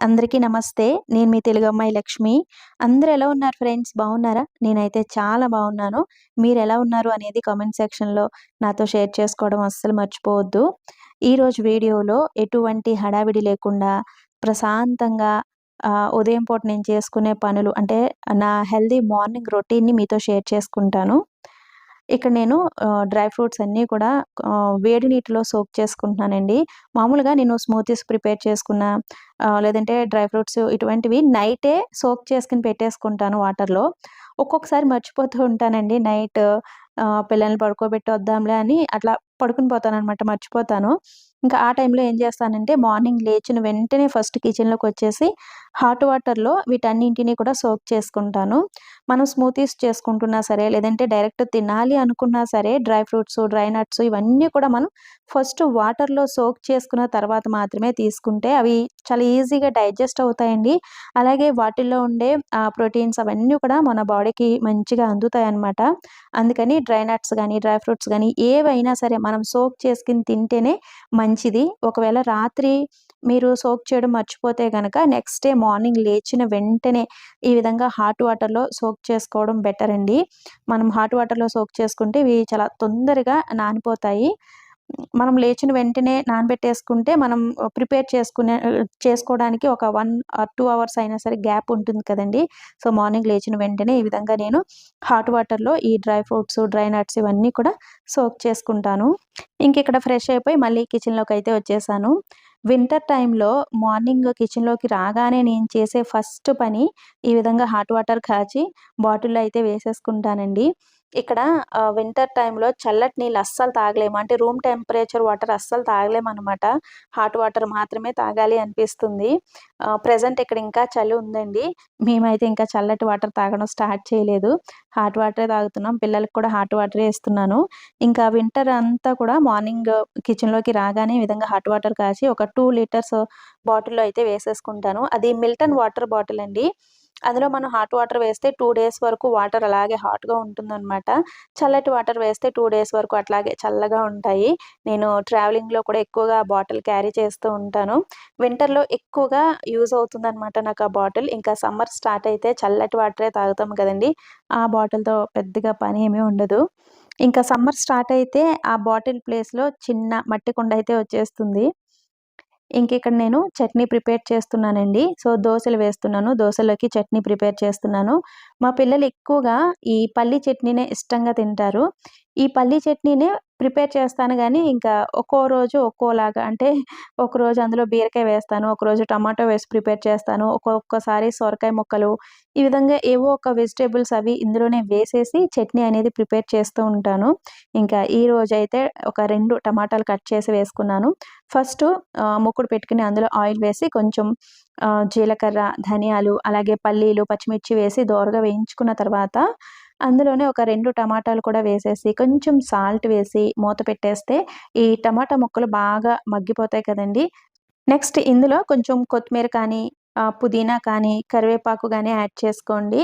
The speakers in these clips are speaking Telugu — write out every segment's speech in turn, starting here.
అందరికీ నమస్తే. నేను మీ తెలుగు అమ్మాయి లక్ష్మి. అందరూ ఎలా ఉన్నారు ఫ్రెండ్స్? బాగున్నారా? నేనైతే చాలా బాగున్నాను. మీరు ఎలా ఉన్నారు అనేది కామెంట్ సెక్షన్లో నాతో షేర్ చేసుకోవడం అస్సలు మర్చిపోవద్దు. ఈరోజు వీడియోలో ఎటువంటి హడావిడి లేకుండా ప్రశాంతంగా ఉదయం పూట నేను చేసుకునే పనులు అంటే నా హెల్దీ మార్నింగ్ రొటీన్ని మీతో షేర్ చేసుకుంటాను. ఇక్కడ నేను డ్రై ఫ్రూట్స్ అన్నీ కూడా వేడి నీటిలో సోక్ చేసుకుంటున్నానండి. మామూలుగా నేను స్మూతీస్ ప్రిపేర్ చేసుకున్న లేదంటే డ్రై ఫ్రూట్స్ ఇటువంటివి నైటే సోక్ చేసుకుని పెట్టేసుకుంటాను వాటర్లో. ఒక్కొక్కసారి మర్చిపోతూ ఉంటానండి నైట్. పిల్లల్ని పడుకోబెట్టి వద్దాంలే అని అట్లా పడుకుని పోతాను అనమాట మర్చిపోతాను. ఇంకా ఆ టైంలో ఏం చేస్తానంటే మార్నింగ్ లేచిన వెంటనే ఫస్ట్ కిచెన్లోకి వచ్చేసి హాట్ వాటర్లో వీటన్నింటినీ కూడా సోక్ చేసుకుంటాను. మనం స్మూతీస్ చేసుకుంటున్నా సరే లేదంటే డైరెక్ట్ తినాలి అనుకున్నా సరే డ్రై ఫ్రూట్స్ డ్రై నట్స్ ఇవన్నీ కూడా మనం ఫస్ట్ వాటర్లో సోక్ చేసుకున్న తర్వాత మాత్రమే తీసుకుంటే అవి చాలా ఈజీగా డైజెస్ట్ అవుతాయండి. అలాగే వాటిల్లో ఉండే ప్రోటీన్స్ అవన్నీ కూడా మన బాడీకి మంచిగా అందుతాయి అన్నమాట అందుకని డ్రై నట్స్ కానీ డ్రై ఫ్రూట్స్ కానీ ఏవైనా సరే మనం సోక్ చేసుకుని తింటేనే మంచిది. ఒకవేళ రాత్రి మీరు సోక్ చేయడం మర్చిపోతే కనుక నెక్స్ట్ డే మార్నింగ్ లేచిన వెంటనే ఈ విధంగా హాట్ వాటర్లో సోక్ చేసుకోవడం బెటర్ అండి. మనం హాట్ వాటర్లో సోక్ చేసుకుంటే ఇవి చాలా తొందరగా నానిపోతాయి. మనం లేచిన వెంటనే నానబెట్టేసుకుంటే మనం ప్రిపేర్ చేసుకునే చేసుకోవడానికి ఒక వన్ ఆర్ టూ అవర్స్ అయినా సరే గ్యాప్ ఉంటుంది కదండి. సో మార్నింగ్ లేచిన వెంటనే ఈ విధంగా నేను హాట్ వాటర్లో ఈ డ్రై ఫ్రూట్స్ డ్రై నట్స్ ఇవన్నీ కూడా సోక్ చేసుకుంటాను. ఇంక ఇక్కడ ఫ్రెష్ అయిపోయి మళ్ళీ కిచెన్లోకి అయితే వచ్చేసాను. వింటర్ టైంలో మార్నింగ్ కిచెన్లోకి రాగానే నేను చేసే ఫస్ట్ పని ఈ విధంగా హాట్ వాటర్ కాచి బాటిల్లో అయితే వేసేసుకుంటానండి. ఇక్కడ వింటర్ టైంలో చల్లటి నీళ్ళు అస్సలు తాగలేము. అంటే రూమ్ టెంపరేచర్ వాటర్ అస్సలు తాగలేము అనమాట హాట్ వాటర్ మాత్రమే తాగాలి అనిపిస్తుంది. ప్రజెంట్ ఇక్కడ ఇంకా చలి ఉందండి. మేమైతే ఇంకా చల్లటి వాటర్ తాగడం స్టార్ట్ చేయలేదు. హాట్ వాటరే తాగుతున్నాం. పిల్లలకి కూడా హాట్ వాటరే ఇస్తున్నాను. ఇంకా వింటర్ అంతా కూడా మార్నింగ్ కిచెన్లోకి రాగానే ఈ విధంగా హాట్ వాటర్ కాచి ఒక టూ లీటర్స్ బాటిల్లో అయితే వేసేసుకుంటాను. అది మిల్టన్ వాటర్ బాటిల్ అండి. అందులో మనం హాట్ వాటర్ వేస్తే టూ డేస్ వరకు వాటర్ అలాగే హాట్గా ఉంటుందన్నమాట. చల్లటి వాటర్ వేస్తే టూ డేస్ వరకు అట్లాగే చల్లగా ఉంటాయి. నేను ట్రావెలింగ్లో కూడా ఎక్కువగా బాటిల్ క్యారీ చేస్తూ ఉంటాను. వింటర్లో ఎక్కువగా యూజ్ అవుతుందన్నమాట నాకు ఆ బాటిల్. ఇంకా సమ్మర్ స్టార్ట్ అయితే చల్లటి వాటరే తాగుతాం కదండి. ఆ బాటిల్తో పెద్దగా పని ఏమీ ఉండదు. ఇంకా సమ్మర్ స్టార్ట్ అయితే ఆ బాటిల్ ప్లేస్లో చిన్న మట్టి కుండ అయితే వచ్చేస్తుంది. ఇంక ఇక్కడ నేను చట్నీ ప్రిపేర్ చేస్తున్నానండి. సో దోశలు వేస్తున్నాను. దోశలోకి చట్నీ ప్రిపేర్ చేస్తున్నాను. మా పిల్లలు ఎక్కువగా ఈ పల్లి చట్నీనే ఇష్టంగా తింటారు. ఈ పల్లి చట్నీనే ప్రిపేర్ చేస్తాను కానీ ఇంకా ఒక్కో రోజు ఒక్కోలాగా అంటే ఒక రోజు అందులో బీరకాయ వేస్తాను ఒక రోజు టమాటో వేసి ప్రిపేర్ చేస్తాను ఒక్కొక్కసారి సొరకాయ ముక్కలు ఈ విధంగా ఏవో ఒక వెజిటేబుల్స్ అవి ఇందులోనే వేసేసి చట్నీ అనేది ప్రిపేర్ చేస్తూ ఉంటాను. ఇంకా ఈ రోజు అయితే ఒక రెండు టమాటాలు కట్ చేసి వేసుకున్నాను. ఫస్ట్ ముక్కుడు పెట్టుకుని అందులో ఆయిల్ వేసి కొంచెం జీలకర్ర ధనియాలు అలాగే పల్లీలు పచ్చిమిర్చి వేసి దోరగా వేయించుకున్న తర్వాత అందులోనే ఒక రెండు టమాటాలు కూడా వేసేసి కొంచెం సాల్ట్ వేసి మూత పెట్టేస్తే ఈ టమాటా ముక్కలు బాగా మగ్గిపోతాయి కదండి. నెక్స్ట్ ఇందులో కొంచెం కొత్తిమీర కానీ పుదీనా కానీ కరివేపాకు కానీ యాడ్ చేసుకోండి.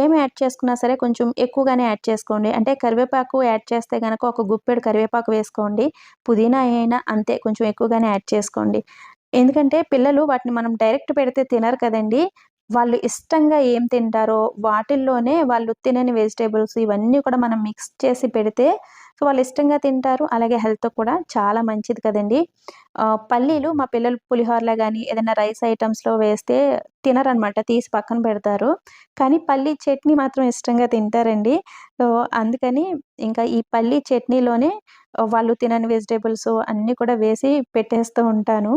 ఏమి యాడ్ చేసుకున్నా సరే కొంచెం ఎక్కువగానే యాడ్ చేసుకోండి. అంటే కరివేపాకు యాడ్ చేస్తే కనుక ఒక గుప్పెడు కరివేపాకు వేసుకోండి. పుదీనా అయినా అంతే కొంచెం ఎక్కువగానే యాడ్ చేసుకోండి. ఎందుకంటే పిల్లలు వాటిని మనం డైరెక్ట్ పెడితే తినరు కదండి. వాళ్ళు ఇష్టంగా ఏం తింటారో వాటిల్లోనే వాళ్ళు తినని వెజిటేబుల్స్ ఇవన్నీ కూడా మనం మిక్స్ చేసి పెడితే సో వాళ్ళు ఇష్టంగా తింటారు. అలాగే హెల్త్ కూడా చాలా మంచిది కదండి. పల్లీలు మా పిల్లలు పులిహోరలో కానీ ఏదైనా రైస్ ఐటమ్స్లో వేస్తే తినరనమాట తీసి పక్కన పెడతారు. కానీ పల్లీ చట్నీ మాత్రం ఇష్టంగా తింటారండి. సో అందుకని ఇంకా ఈ పల్లీ చట్నీలోనే వాళ్ళు తినని వెజిటేబుల్స్ అన్నీ కూడా వేసి పెట్టేస్తూ ఉంటాను.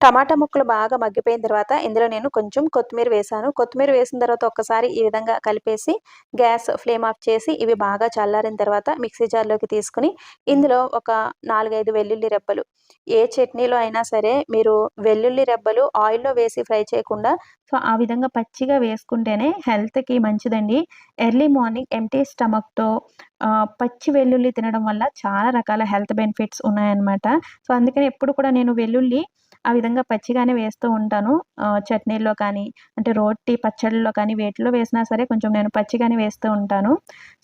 టమాటా ముక్కలు బాగా మగ్గిపోయిన తర్వాత ఇందులో నేను కొంచెం కొత్తిమీర వేసాను. కొత్తిమీర వేసిన తర్వాత ఒక్కసారి ఈ విధంగా కలిపేసి గ్యాస్ ఫ్లేమ్ ఆఫ్ చేసి ఇవి బాగా చల్లారిన తర్వాత మిక్సీ జార్లోకి తీసుకుని ఇందులో ఒక నాలుగైదు వెల్లుల్లి రెబ్బలు. ఏ చట్నీలో అయినా సరే మీరు వెల్లుల్లి రెబ్బలు ఆయిల్లో వేసి ఫ్రై చేయకుండా సో ఆ విధంగా పచ్చిగా వేసుకుంటేనే హెల్త్కి మంచిదండి. ఎర్లీ మార్నింగ్ ఎంటీ స్టమక్తో పచ్చి వెల్లుల్లి తినడం వల్ల చాలా రకాల హెల్త్ బెనిఫిట్స్ ఉన్నాయన్నమాట. సో అందుకని ఎప్పుడు కూడా నేను వెల్లుల్లి ఆ విధంగా పచ్చిగానే వేస్తూ ఉంటాను. చట్నీల్లో కానీ అంటే రోటి పచ్చళ్ళలో కానీ వేటిలో వేసినా సరే కొంచెం నేను పచ్చిగానే వేస్తూ ఉంటాను.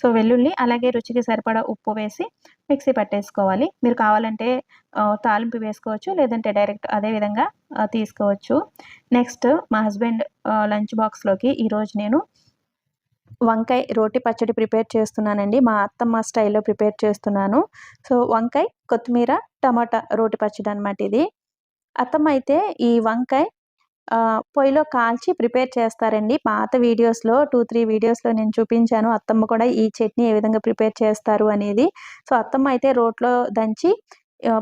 సో వెల్లుల్లి అలాగే రుచికి సరిపడా ఉప్పు వేసి మిక్సీ పట్టేసుకోవాలి. మీరు కావాలంటే తాలింపు వేసుకోవచ్చు లేదంటే డైరెక్ట్ అదే విధంగా తీసుకోవచ్చు. నెక్స్ట్ మా హస్బెండ్ లంచ్ బాక్స్లోకి ఈరోజు నేను వంకాయ రోటి పచ్చడి ప్రిపేర్ చేస్తున్నానండి. మా అత్తమ్మ స్టైల్లో ప్రిపేర్ చేస్తున్నాను. సో వంకాయ కొత్తిమీర టమాటా రోటి పచ్చడి అనమాట ఇది. అత్తమ్మ అయితే ఈ వంకాయ పొయ్యిలో కాల్చి ప్రిపేర్ చేస్తారండి. పాత వీడియోస్లో టూ త్రీ వీడియోస్లో నేను చూపించాను. అత్తమ్మ కూడా ఈ చట్నీ ఏ విధంగా ప్రిపేర్ చేస్తారు అనేది. సో అత్తమ్మ అయితే రోట్లో దంచి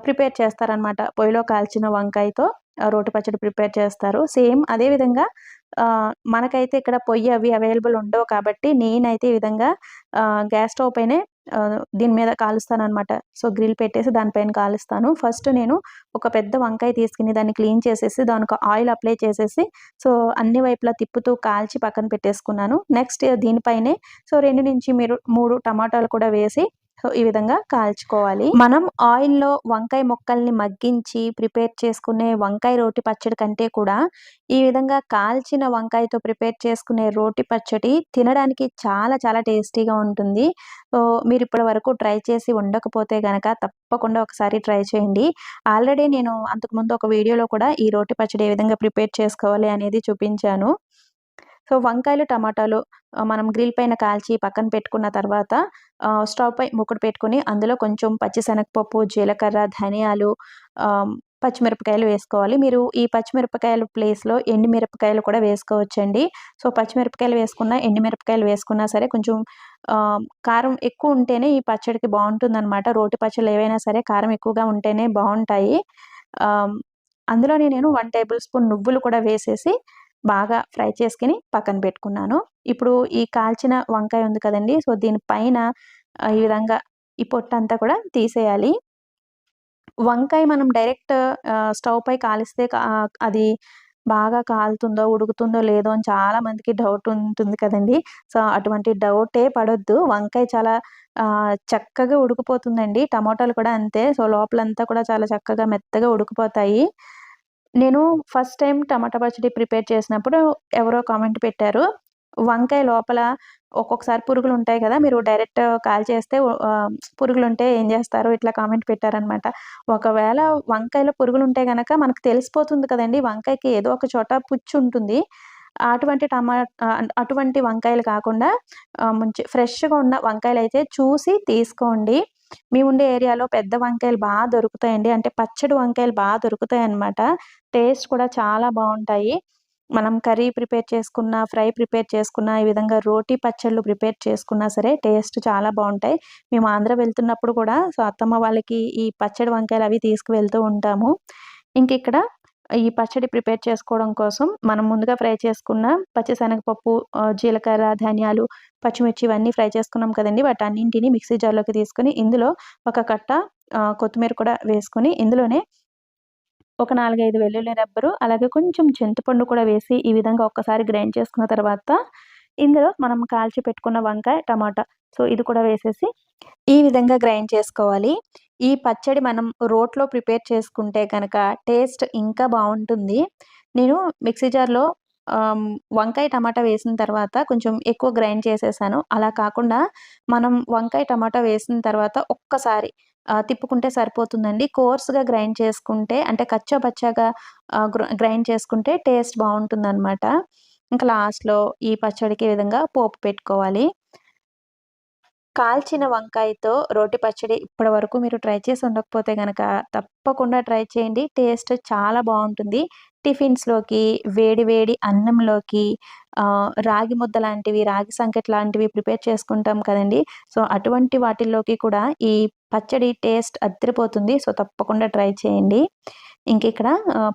ప్రిపేర్ చేస్తారనమాట పొయ్యిలో కాల్చిన వంకాయతో రోటి పచ్చడి ప్రిపేర్ చేస్తారు. సేమ్ అదేవిధంగా మనకైతే ఇక్కడ పొయ్యి అవి అవైలబుల్ ఉండవు కాబట్టి నేనైతే ఈ విధంగా గ్యాస్ స్టవ్ పైనే దీని మీద కాలుస్తాను అనమాట సో గ్రిల్ పెట్టేసి దానిపైన కాలుస్తాను. ఫస్ట్ నేను ఒక పెద్ద వంకాయ తీసుకుని దాన్ని క్లీన్ చేసేసి దానికి ఆయిల్ అప్లై చేసేసి సో అన్ని వైపులా తిప్పుతూ కాల్చి పక్కన పెట్టేసుకున్నాను. నెక్స్ట్ దీనిపైనే సో రెండు నుంచి మీరు మూడు టమాటాలు కూడా వేసి సో ఈ విధంగా కాల్చుకోవాలి. మనం ఆయిల్లో వంకాయ మొక్కల్ని మగ్గించి ప్రిపేర్ చేసుకునే వంకాయ రోటి పచ్చడి కంటే కూడా ఈ విధంగా కాల్చిన వంకాయతో ప్రిపేర్ చేసుకునే రోటి పచ్చడి తినడానికి చాలా చాలా టేస్టీగా ఉంటుంది. సో మీరు ఇప్పటి వరకు ట్రై చేసి ఉండకపోతే కనుక తప్పకుండా ఒకసారి ట్రై చేయండి. ఆల్రెడీ నేను అంతకుముందు ఒక వీడియోలో కూడా ఈ రోటి పచ్చడి ఏ విధంగా ప్రిపేర్ చేసుకోవాలి అనేది చూపించాను. సో వంకాయలు టమాటాలు మనం గ్రిల్ పైన కాల్చి పక్కన పెట్టుకున్న తర్వాత స్టవ్ పై ముక్కడు పెట్టుకుని అందులో కొంచెం పచ్చిశనగపప్పు జీలకర్ర ధనియాలు పచ్చిమిరపకాయలు వేసుకోవాలి. మీరు ఈ పచ్చిమిరపకాయల ప్లేస్లో ఎండుమిరపకాయలు కూడా వేసుకోవచ్చండి. సో పచ్చిమిరపకాయలు వేసుకున్నా ఎండుమిరపకాయలు వేసుకున్నా సరే కొంచెం కారం ఎక్కువ ఉంటేనే ఈ పచ్చడికి బాగుంటుందన్నమాట. రోటి పచ్చళ్ళు ఏవైనా సరే కారం ఎక్కువగా ఉంటేనే బాగుంటాయి. అందులోనే నేను వన్ టేబుల్ స్పూన్ నువ్వులు కూడా వేసేసి బాగా ఫ్రై చేసుకుని పక్కన పెట్టుకున్నాను. ఇప్పుడు ఈ కాల్చిన వంకాయ ఉంది కదండి సో దీనిపైన ఈ విధంగా ఈ పొట్ట అంతా కూడా తీసేయాలి. వంకాయ మనం డైరెక్ట్ స్టవ్ పై కాలిస్తే అది బాగా కాలుతుందో ఉడుకుతుందో లేదో అని చాలా మందికి డౌట్ ఉంటుంది కదండి. సో అటువంటి డౌటే పడొద్దు. వంకాయ చాలా చక్కగా ఉడికిపోతుందండి. టమాటాలు కూడా అంతే. సో లోపలంతా కూడా చాలా చక్కగా మెత్తగా ఉడికిపోతాయి. నేను ఫస్ట్ టైం టమాటా పచ్చడి ప్రిపేర్ చేసినప్పుడు ఎవరో కామెంట్ పెట్టారు వంకాయ లోపల ఒక్కొక్కసారి పురుగులు ఉంటాయి కదా మీరు డైరెక్ట్ కాల్ చేస్తే పురుగులు ఉంటే ఏం చేస్తారు? ఇట్లా కామెంట్ పెట్టారనమాట ఒకవేళ వంకాయలో పురుగులు ఉంటే కనుక మనకు తెలిసిపోతుంది కదండి వంకాయకి ఏదో ఒక చోట పుచ్చు ఉంటుంది. అటువంటి టమా అటువంటి వంకాయలు కాకుండా మంచి ఫ్రెష్గా ఉన్న వంకాయలు అయితే చూసి తీసుకోండి. ఉండే ఏరియాలో పెద్ద వంకాయలు బాగా దొరుకుతాయండి. అంటే పచ్చడి వంకాయలు బాగా దొరుకుతాయి అన్నమాట టేస్ట్ కూడా చాలా బాగుంటాయి. మనం కర్రీ ప్రిపేర్ చేసుకున్న ఫ్రై ప్రిపేర్ చేసుకున్న ఈ విధంగా రోటీ పచ్చళ్ళు ప్రిపేర్ చేసుకున్నా సరే టేస్ట్ చాలా బాగుంటాయి. మేము ఆంధ్ర వెళ్తున్నప్పుడు కూడా సో అత్తమ్మ వాళ్ళకి ఈ పచ్చడి వంకాయలు అవి తీసుకువెళ్తూ ఉంటాము. ఇంక ఇక్కడ ఈ పచ్చడి ప్రిపేర్ చేసుకోవడం కోసం మనం ముందుగా ఫ్రై చేసుకున్న పచ్చిశనగపప్పు జీలకర్ర ధనియాలు పచ్చిమిర్చి ఇవన్నీ ఫ్రై చేసుకున్నాం కదండి. వాటి అన్నింటిని మిక్సీ జార్లోకి తీసుకొని ఇందులో ఒక కట్ట కొత్తిమీర కూడా వేసుకొని ఇందులోనే ఒక నాలుగైదు వెల్లుల్లి రబ్బరు అలాగే కొంచెం చింతపండు కూడా వేసి ఈ విధంగా ఒక్కసారి గ్రైండ్ చేసుకున్న తర్వాత ఇందులో మనం కాల్చి పెట్టుకున్న వంకాయ టమాటా. సో ఇది కూడా వేసేసి ఈ విధంగా గ్రైండ్ చేసుకోవాలి. ఈ పచ్చడి మనం రోట్లో ప్రిపేర్ చేసుకుంటే కనుక టేస్ట్ ఇంకా బాగుంటుంది. నేను మిక్సీ జార్లో వంకాయ టమాటా వేసిన తర్వాత కొంచెం ఎక్కువ గ్రైండ్ చేసేసాను. అలా కాకుండా మనం వంకాయ టమాటా వేసిన తర్వాత ఒక్కసారి తిప్పుకుంటే సరిపోతుందండి. కోర్స్గా గ్రైండ్ చేసుకుంటే అంటే కచ్చా పచ్చాగా గ్రైండ్ చేసుకుంటే టేస్ట్ బాగుంటుందన్నమాట. ఇంకా లాస్ట్లో ఈ పచ్చడికి విధంగా పోపు పెట్టుకోవాలి. కాల్చిన వంకాయతో రోటి పచ్చడి ఇప్పటి వరకు మీరు ట్రై చేసి ఉండకపోతే కనుక తప్పకుండా ట్రై చేయండి. టేస్ట్ చాలా బాగుంటుంది. టిఫిన్స్లోకి వేడి వేడి అన్నంలోకి రాగి ముద్ద లాంటివి రాగి సంకట్ లాంటివి ప్రిపేర్ చేసుకుంటాం కదండి. సో అటువంటి వాటిల్లోకి కూడా ఈ పచ్చడి టేస్ట్ అద్దరిపోతుంది. సో తప్పకుండా ట్రై చేయండి. ఇంక ఇక్కడ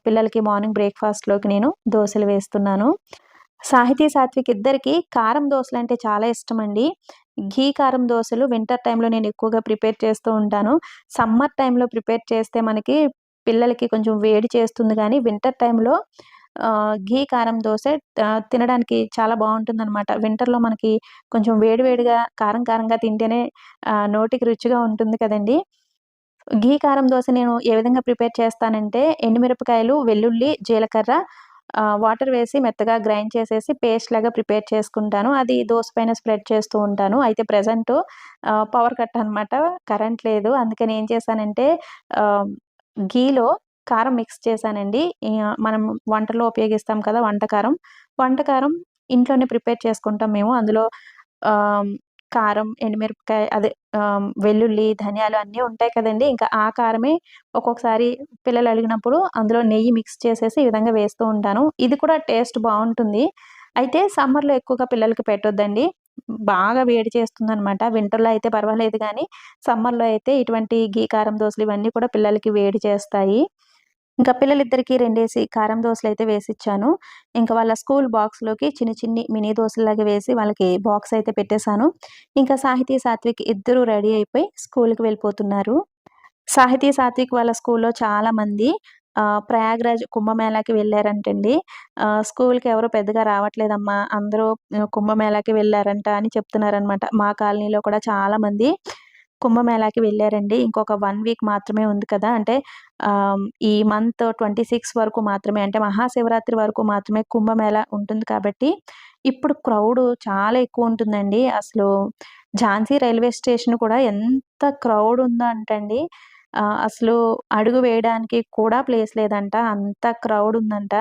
పిల్లలకి మార్నింగ్ బ్రేక్ఫాస్ట్లోకి నేను దోశలు వేస్తున్నాను. సాహితీ సాత్విక్ ఇద్దరికి కారం దోశలు అంటే చాలా ఇష్టం అండి ఘీ కారం దోశలు వింటర్ టైంలో నేను ఎక్కువగా ప్రిపేర్ చేస్తూ ఉంటాను. సమ్మర్ టైంలో ప్రిపేర్ చేస్తే మనకి పిల్లలకి కొంచెం వేడి చేస్తుంది కానీ వింటర్ టైంలో ఘీ కారం దోశ తినడానికి చాలా బాగుంటుంది అనమాట వింటర్లో మనకి కొంచెం వేడివేడిగా కారం కారంగా తింటేనే నోటికి రుచిగా ఉంటుంది కదండి. ఘీ కారం దోశ నేను ఏ విధంగా ప్రిపేర్ చేస్తానంటే ఎండుమిరపకాయలు వెల్లుల్లి జీలకర్ర వాటర్ వేసి మెత్తగా గ్రైండ్ చేసేసి పేస్ట్ లాగా ప్రిపేర్ చేసుకుంటాను. అది దోశ పైన స్ప్రెడ్ చేస్తూ ఉంటాను. అయితే ప్రజెంట్ పవర్ కట్ అనమాట కరెంట్ లేదు. అందుకని ఏం చేశానంటే ఘీలో కారం మిక్స్ చేశానండి. మనం వంటలో ఉపయోగిస్తాం కదా వంటకారం. వంటకారం ఇంట్లోనే ప్రిపేర్ చేసుకుంటాం మేము. అందులో కారం ఎండుమిరపకాయ అదే వెల్లుల్లి ధనియాలు అన్నీ ఉంటాయి కదండి. ఇంకా ఆ కారమే ఒక్కొక్కసారి పిల్లలు అడిగినప్పుడు అందులో నెయ్యి మిక్స్ చేసేసి ఈ విధంగా వేస్తూ ఉంటాను. ఇది కూడా టేస్ట్ బాగుంటుంది. అయితే సమ్మర్లో ఎక్కువగా పిల్లలకి పెట్టొద్దండి. బాగా వేడి చేస్తుంది అనమాట వింటర్లో అయితే పర్వాలేదు కానీ సమ్మర్లో అయితే ఇటువంటి గీ కారం దోశలు ఇవన్నీ కూడా పిల్లలకి వేడి చేస్తాయి. ఇంకా పిల్లలిద్దరికీ రెండేసి కారం దోశలు అయితే వేసిచ్చాను. ఇంకా వాళ్ళ స్కూల్ బాక్స్లోకి చిన్న చిన్ని మినీ దోశలాగా వేసి వాళ్ళకి బాక్స్ అయితే పెట్టేశాను. ఇంకా సాహితీ సాత్విక్ ఇద్దరు రెడీ అయిపోయి స్కూల్కి వెళ్ళిపోతున్నారు. సాహితీ సాత్విక్ వాళ్ళ స్కూల్లో చాలా మంది ప్రయాగ్రాజ్ కుంభమేళాకి వెళ్ళారంటండి. స్కూల్కి ఎవరు పెద్దగా రావట్లేదమ్మా అందరూ కుంభమేళాకి వెళ్ళారంట అని చెప్తున్నారనమాట మా కాలనీలో కూడా చాలా మంది. కుంభమేళాకి వెళ్ళారండి. ఇంకొక వన్ వీక్ మాత్రమే ఉంది కదా! అంటే ఈ మంత్ ట్వంటీ సిక్స్ వరకు మాత్రమే అంటే మహాశివరాత్రి వరకు మాత్రమే కుంభమేళా ఉంటుంది కాబట్టి ఇప్పుడు క్రౌడ్ చాలా ఎక్కువ ఉంటుందండి. అసలు ఝాన్సీ రైల్వే స్టేషన్ కూడా ఎంత క్రౌడ్ ఉందో అంటండి అసలు అడుగు వేయడానికి కూడా ప్లేస్ లేదంట. అంత క్రౌడ్ ఉందంట.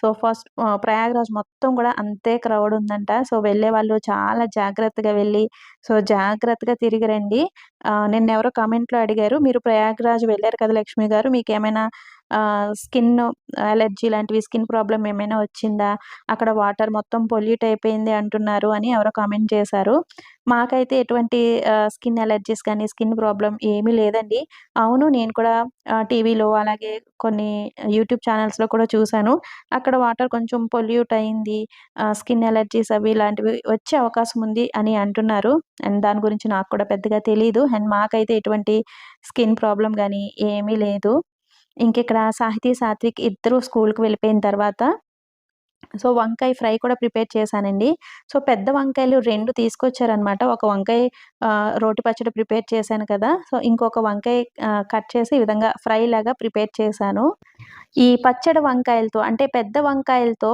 సో ఫస్ట్ ప్రయాగ్రాజ్ మొత్తం కూడా అంతే క్రౌడ్ ఉందంట. సో వెళ్ళే వాళ్ళు చాలా జాగ్రత్తగా వెళ్ళి సో జాగ్రత్తగా తిరిగి రండి. నిన్న ఎవరో కామెంట్లో అడిగారు. మీరు ప్రయాగ్రాజ్ వెళ్ళారు కదా లక్ష్మి గారు. మీకు ఏమైనా స్కిన్ అలర్జీ లాంటివి స్కిన్ ప్రాబ్లం ఏమైనా వచ్చిందా? అక్కడ వాటర్ మొత్తం పొల్యూట్ అయిపోయింది అంటున్నారు అని ఎవరో కామెంట్ చేశారు. మాకైతే ఎటువంటి స్కిన్ అలర్జీస్ కానీ స్కిన్ ప్రాబ్లం ఏమీ లేదండి. అవును నేను కూడా టీవీలో అలాగే కొన్ని యూట్యూబ్ ఛానల్స్లో కూడా చూశాను. అక్కడ వాటర్ కొంచెం పొల్యూట్ అయింది స్కిన్ అలర్జీస్ అవి ఇలాంటివి వచ్చే అవకాశం ఉంది అని అంటున్నారు. అండ్ దాని గురించి నాకు కూడా పెద్దగా తెలియదు అండ్ మాకైతే ఎటువంటి స్కిన్ ప్రాబ్లం కానీ ఏమీ లేదు. ఇంకిక్కడ సాహితీ సాత్విక్ ఇద్దరు స్కూల్కి వెళ్ళిపోయిన తర్వాత సో వంకాయ ఫ్రై కూడా ప్రిపేర్ చేశానండి. సో పెద్ద వంకాయలు రెండు తీసుకొచ్చారనమాట ఒక వంకాయ రోటి పచ్చడి ప్రిపేర్ చేశాను కదా! సో ఇంకొక వంకాయ కట్ చేసి ఈ విధంగా ఫ్రై లాగా ప్రిపేర్ చేశాను. ఈ పచ్చడి వంకాయలతో అంటే పెద్ద వంకాయలతో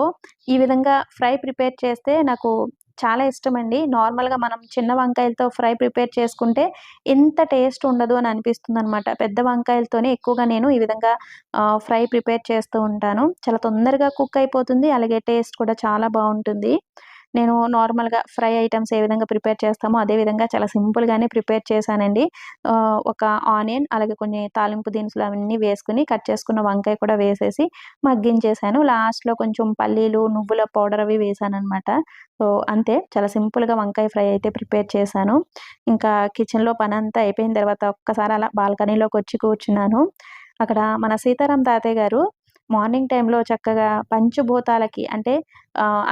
ఈ విధంగా ఫ్రై ప్రిపేర్ చేస్తే నాకు చాలా ఇష్టం అండి నార్మల్గా మనం చిన్న వంకాయలతో ఫ్రై ప్రిపేర్ చేసుకుంటే ఎంత టేస్ట్ ఉండదు అని అనిపిస్తుంది అనమాట పెద్ద వంకాయలతోనే ఎక్కువగా నేను ఈ విధంగా ఫ్రై ప్రిపేర్ చేస్తూ ఉంటాను. చాలా తొందరగా కుక్ అయిపోతుంది. అలాగే టేస్ట్ కూడా చాలా బాగుంటుంది. నేను నార్మల్గా ఫ్రై ఐటమ్స్ ఏ విధంగా ప్రిపేర్ చేస్తామో అదే విధంగా చాలా సింపుల్గానే ప్రిపేర్ చేశానండి. ఒక ఆనియన్ అలాగే కొన్ని తాలింపు దినుసులు అవన్నీ వేసుకుని కట్ చేసుకున్న వంకాయ కూడా వేసేసి మగ్గించేసాను. లాస్ట్లో కొంచెం పల్లీలు నువ్వుల పౌడర్ అవి వేసాను అనమాట సో అంతే. చాలా సింపుల్గా వంకాయ ఫ్రై అయితే ప్రిపేర్ చేశాను. ఇంకా కిచెన్లో పని అంతా అయిపోయిన తర్వాత ఒక్కసారి అలా బాల్కనీలోకి వచ్చి కూర్చున్నాను. అక్కడ మన సీతారాం తాతయ్య గారు మార్నింగ్ టైంలో చక్కగా పంచభూతాలకి అంటే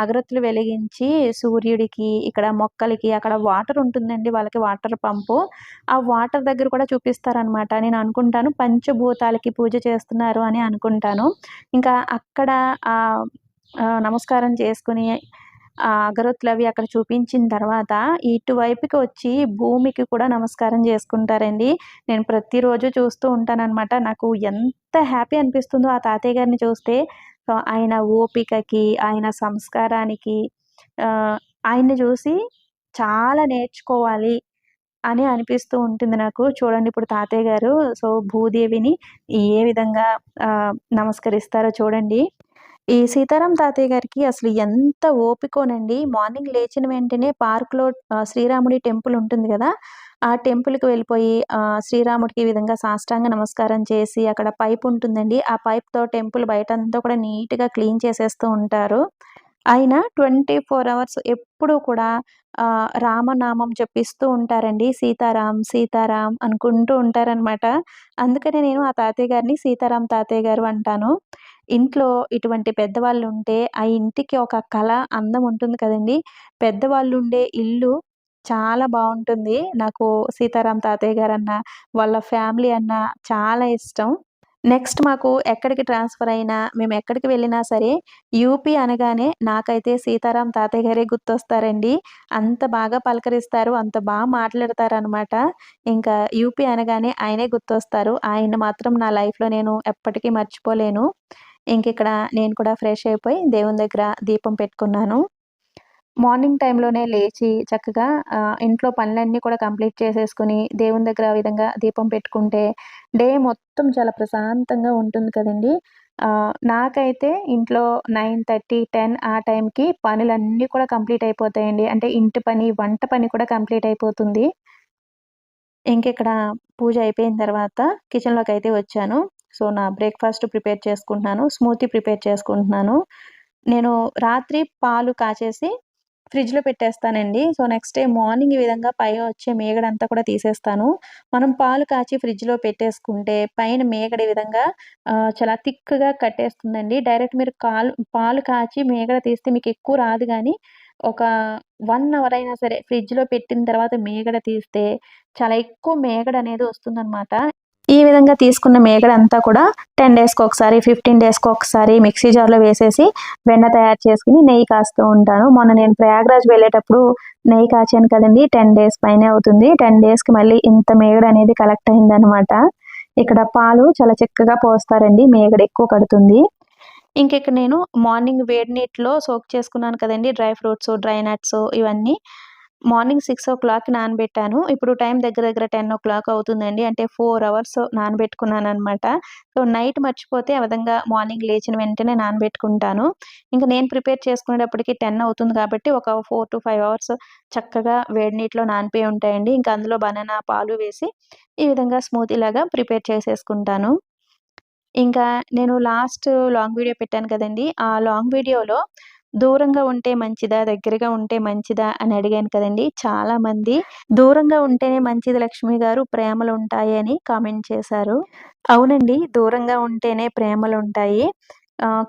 అగరత్తులు వెలిగించి సూర్యుడికి ఇక్కడ మొక్కలకి అక్కడ వాటర్ ఉంటుందండి వాళ్ళకి వాటర్ పంపు. ఆ వాటర్ దగ్గర కూడా చూపిస్తారనమాట నేను అనుకుంటాను పంచభూతాలకి పూజ చేస్తున్నారు అని అనుకుంటాను. ఇంకా అక్కడ నమస్కారం చేసుకుని అగరొత్తులు అవి అక్కడ చూపించిన తర్వాత ఇటువైపుకి వచ్చి భూమికి కూడా నమస్కారం చేసుకుంటారండి. నేను ప్రతిరోజు చూస్తూ ఉంటానన్నమాట. నాకు ఎంత హ్యాపీ అనిపిస్తుందో ఆ తాతయ్య గారిని చూస్తే. ఆయన ఓపికకి ఆయన సంస్కారానికి ఆయన్ని చూసి చాలా నేర్చుకోవాలి అని అనిపిస్తూ ఉంటుంది నాకు. చూడండి ఇప్పుడు తాతయ్య గారు. సో భూదేవిని ఏ విధంగా నమస్కరిస్తారో చూడండి. ఈ సీతారాం తాతయ్య గారికి అసలు ఎంత ఓపికోనండి. మార్నింగ్ లేచిన వెంటనే పార్క్లో శ్రీరాముడి టెంపుల్ ఉంటుంది కదా ఆ టెంపుల్కి వెళ్ళిపోయి శ్రీరాముడికి ఈ విధంగా సాష్టాంగ నమస్కారం చేసి అక్కడ పైప్ ఉంటుందండి. ఆ పైప్తో టెంపుల్ బయట అంతా కూడా నీట్గా క్లీన్ చేసేస్తూ ఉంటారు. ఆయన ట్వంటీ ఫోర్ అవర్స్ ఎప్పుడు కూడా రామనామం చెప్పిస్తూ ఉంటారండి. సీతారాం సీతారాం అనుకుంటూ ఉంటారనమాట అందుకనే నేను ఆ తాతయ్య గారిని సీతారాం తాతయ్య గారు అంటాను. ఇంట్లో ఇటువంటి పెద్దవాళ్ళు ఉంటే ఆ ఇంటికి ఒక కళ అందం ఉంటుంది కదండి. పెద్దవాళ్ళు ఉండే ఇల్లు చాలా బాగుంటుంది. నాకు సీతారాం తాతయ్య గారు అన్న వాళ్ళ ఫ్యామిలీ అన్న చాలా ఇష్టం. నెక్స్ట్ మాకు ఎక్కడికి ట్రాన్స్ఫర్ అయినా మేము ఎక్కడికి వెళ్ళినా సరే యూపీ అనగానే నాకైతే సీతారాం తాతయ్య గారే గుర్తొస్తారండి. అంత బాగా పలకరిస్తారు అంత బాగా మాట్లాడతారు అనమాట ఇంకా యూపీ అనగానే ఆయనే గుర్తొస్తారు. ఆయన మాత్రం నా లైఫ్లో నేను ఎప్పటికీ మర్చిపోలేను. ఇంక ఇక్కడ నేను కూడా ఫ్రెష్ అయిపోయి దేవుని దగ్గర దీపం పెట్టుకున్నాను. మార్నింగ్ టైంలోనే లేచి చక్కగా ఇంట్లో పనులన్నీ కూడా కంప్లీట్ చేసేసుకుని దేవుని దగ్గర విధంగా దీపం పెట్టుకుంటే డే మొత్తం చాలా ప్రశాంతంగా ఉంటుంది కదండి. నాకైతే ఇంట్లో నైన్ థర్టీ టెన్ ఆ టైంకి పనులన్నీ కూడా కంప్లీట్ అయిపోతాయండి. అంటే ఇంటి పని వంట పని కూడా కంప్లీట్ అయిపోతుంది. ఇంకెక్కడ పూజ అయిపోయిన తర్వాత కిచెన్లోకి అయితే వచ్చాను. సో నా బ్రేక్ఫాస్ట్ ప్రిపేర్ చేసుకుంటున్నాను స్మూతీ ప్రిపేర్ చేసుకుంటున్నాను. నేను రాత్రి పాలు కాచేసి ఫ్రిడ్జ్లో పెట్టేస్తానండి. సో నెక్స్ట్ డే మార్నింగ్ ఈ విధంగా పై వచ్చే మేగడంతా కూడా తీసేస్తాను. మనం పాలు కాచి ఫ్రిడ్జ్లో పెట్టేసుకుంటే పైన మేగడ ఈ విధంగా చాలా థిక్గా కట్టేస్తుందండి. డైరెక్ట్ మీరు కాలు పాలు కాచి మేగడ తీస్తే మీకు ఎక్కువ రాదు కానీ ఒక వన్ అవర్ అయినా సరే ఫ్రిడ్జ్లో పెట్టిన తర్వాత మేగడ తీస్తే చాలా ఎక్కువ మేగడ అనేది వస్తుందన్నమాట. ఈ విధంగా తీసుకున్న మేగడ అంతా కూడా టెన్ డేస్కి ఒకసారి ఫిఫ్టీన్ డేస్కి ఒకసారి మిక్సీ జార్లో వేసేసి వెన్న తయారు చేసుకుని నెయ్యి కాస్తూ ఉంటాను. మొన్న నేను ప్రయాగరాజ్ వెళ్ళేటప్పుడు నెయ్యి కాచాను కదండి టెన్ డేస్ పైన అవుతుంది. టెన్ డేస్కి మళ్ళీ ఇంత మేగడ అనేది కలెక్ట్ అయిందనమాట ఇక్కడ పాలు చాలా చక్కగా పోస్తారండి మేగడ ఎక్కువ కడుతుంది. ఇంకెక్కడ నేను మార్నింగ్ వేడి నీటిలో సోక్ చేసుకున్నాను కదండి డ్రై ఫ్రూట్స్ డ్రై నట్స్ ఇవన్నీ. మార్నింగ్ సిక్స్ ఓ క్లాక్ నానబెట్టాను. ఇప్పుడు టైం దగ్గర దగ్గర టెన్ ఓ క్లాక్ అవుతుందండి. అంటే ఫోర్ అవర్స్ నానబెట్టుకున్నాను అనమాట సో నైట్ మర్చిపోతే ఆ విధంగా మార్నింగ్ లేచిన వెంటనే నానబెట్టుకుంటాను. ఇంకా నేను ప్రిపేర్ చేసుకునేటప్పటికి టెన్ అవుతుంది కాబట్టి ఒక ఫోర్ టు ఫైవ్ అవర్స్ చక్కగా వేడి నీటిలో నానిపోయి ఉంటాయండి. ఇంకా అందులో బనానా పాలు వేసి ఈ విధంగా స్మూతీ లాగా ప్రిపేర్ చేసేసుకుంటాను. ఇంకా నేను లాస్ట్ లాంగ్ వీడియో పెట్టాను కదండి. ఆ లాంగ్ వీడియోలో దూరంగా ఉంటే మంచిదా? దగ్గరగా ఉంటే మంచిదా? అని అడిగాను కదండి. చాలా మంది దూరంగా ఉంటేనే మంచిది లక్ష్మి గారు ప్రేమలు ఉంటాయి అని కామెంట్ చేశారు. అవునండి దూరంగా ఉంటేనే ప్రేమలు ఉంటాయి.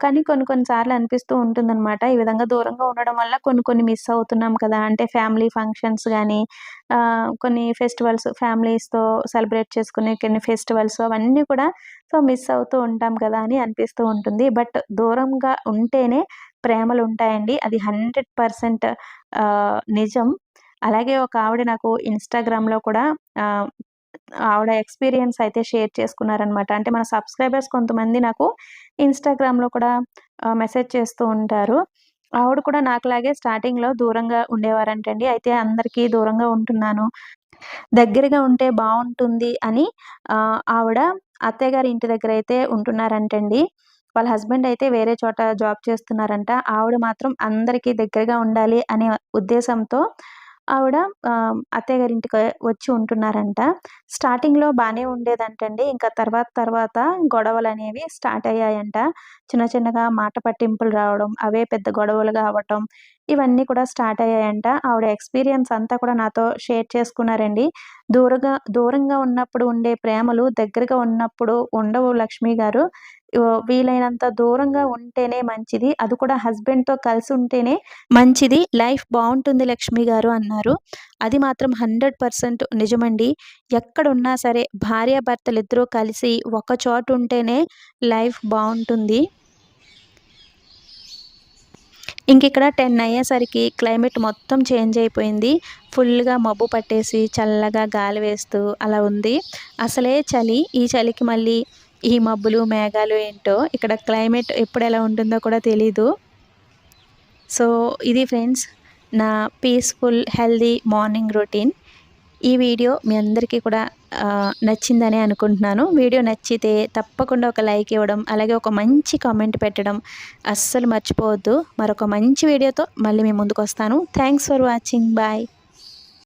కానీ కొన్ని కొన్ని సార్లు అనిపిస్తూ ఉంటుందన్నమాట. ఈ విధంగా దూరంగా ఉండడం వల్ల కొన్ని కొన్ని మిస్ అవుతున్నాం కదా. అంటే ఫ్యామిలీ ఫంక్షన్స్ కానీ కొన్ని ఫెస్టివల్స్ ఫ్యామిలీస్తో సెలబ్రేట్ చేసుకునే కొన్ని ఫెస్టివల్స్ అవన్నీ కూడా సో మిస్ అవుతూ ఉంటాం కదా అని అనిపిస్తూ ఉంటుంది. బట్ దూరంగా ఉంటేనే ప్రేమలు ఉంటాయండి అది హండ్రెడ్ పర్సెంట్ నిజం. అలాగే ఒక ఆవిడ నాకు ఇన్స్టాగ్రామ్లో కూడా ఆవిడ ఎక్స్పీరియన్స్ అయితే షేర్ చేసుకున్నారనమాట. అంటే మన సబ్స్క్రైబర్స్ కొంతమంది నాకు ఇన్స్టాగ్రామ్లో కూడా మెసేజ్ చేస్తూ ఉంటారు. ఆవిడ కూడా నాకులాగే స్టార్టింగ్లో దూరంగా ఉండేవారంటండి. అయితే అందరికీ దూరంగా ఉంటున్నాను. దగ్గరగా ఉంటే బాగుంటుంది అని ఆవిడ అత్తయ్య గారి ఇంటి దగ్గర అయితే ఉంటున్నారంటండి. వాళ్ళ హస్బెండ్ అయితే వేరే చోట జాబ్ చేస్తున్నారంట. ఆవిడ మాత్రం అందరికీ దగ్గరగా ఉండాలి అనే ఉద్దేశంతో ఆవిడ అత్తయ్య గారింటికి వచ్చి ఉంటున్నారంట. స్టార్టింగ్లో బాగానే ఉండేదంటండి. ఇంకా తర్వాత తర్వాత గొడవలు అనేవి స్టార్ట్ అయ్యాయంట. చిన్న చిన్నగా మాట పట్టింపులు రావడం అవే పెద్ద గొడవలుగా అవ్వటం ఇవన్నీ కూడా స్టార్ట్ అయ్యాయంట. ఆవిడ ఎక్స్పీరియన్స్ అంతా కూడా నాతో షేర్ చేసుకున్నారండి. దూరంగా దూరంగా ఉన్నప్పుడు ఉండే ప్రేమలు దగ్గరగా ఉన్నప్పుడు ఉండవు లక్ష్మి గారు. వీలైనంత దూరంగా ఉంటేనే మంచిది. అది కూడా హస్బెండ్తో కలిసి ఉంటేనే మంచిది. లైఫ్ బాగుంటుంది లక్ష్మి గారు అన్నారు. అది మాత్రం హండ్రెడ్ పర్సెంట్ నిజమండి. ఎక్కడున్నా సరే భార్యాభర్తలు ఇద్దరూ కలిసి ఒక చోట ఉంటేనే లైఫ్ బాగుంటుంది. ఇంక ఇక్కడ టెన్ అయ్యేసరికి క్లైమేట్ మొత్తం చేంజ్ అయిపోయింది. ఫుల్గా మబ్బు పట్టేసి చల్లగా గాలి వేస్తూ అలా ఉంది. అసలే చలి ఈ చలికి మళ్ళీ ఈ మబ్బులు మేఘాలు ఏంటో ఇక్కడ క్లైమేట్ ఎప్పుడు ఎలా ఉంటుందో కూడా తెలీదు. సో ఇది ఫ్రెండ్స్ నా పీస్ఫుల్ హెల్దీ మార్నింగ్ రొటీన్. ఈ వీడియో మీ అందరికీ కూడా నచ్చిందని అనుకుంటున్నాను. వీడియో నచ్చితే తప్పకుండా ఒక లైక్ ఇవ్వడం అలాగే ఒక మంచి కామెంట్ పెట్టడం అస్సలు మర్చిపోవద్దు. మరొక మంచి వీడియోతో మళ్ళీ మీ ముందుకు వస్తాను థ్యాంక్స్ ఫర్ వాచింగ్. బాయ్.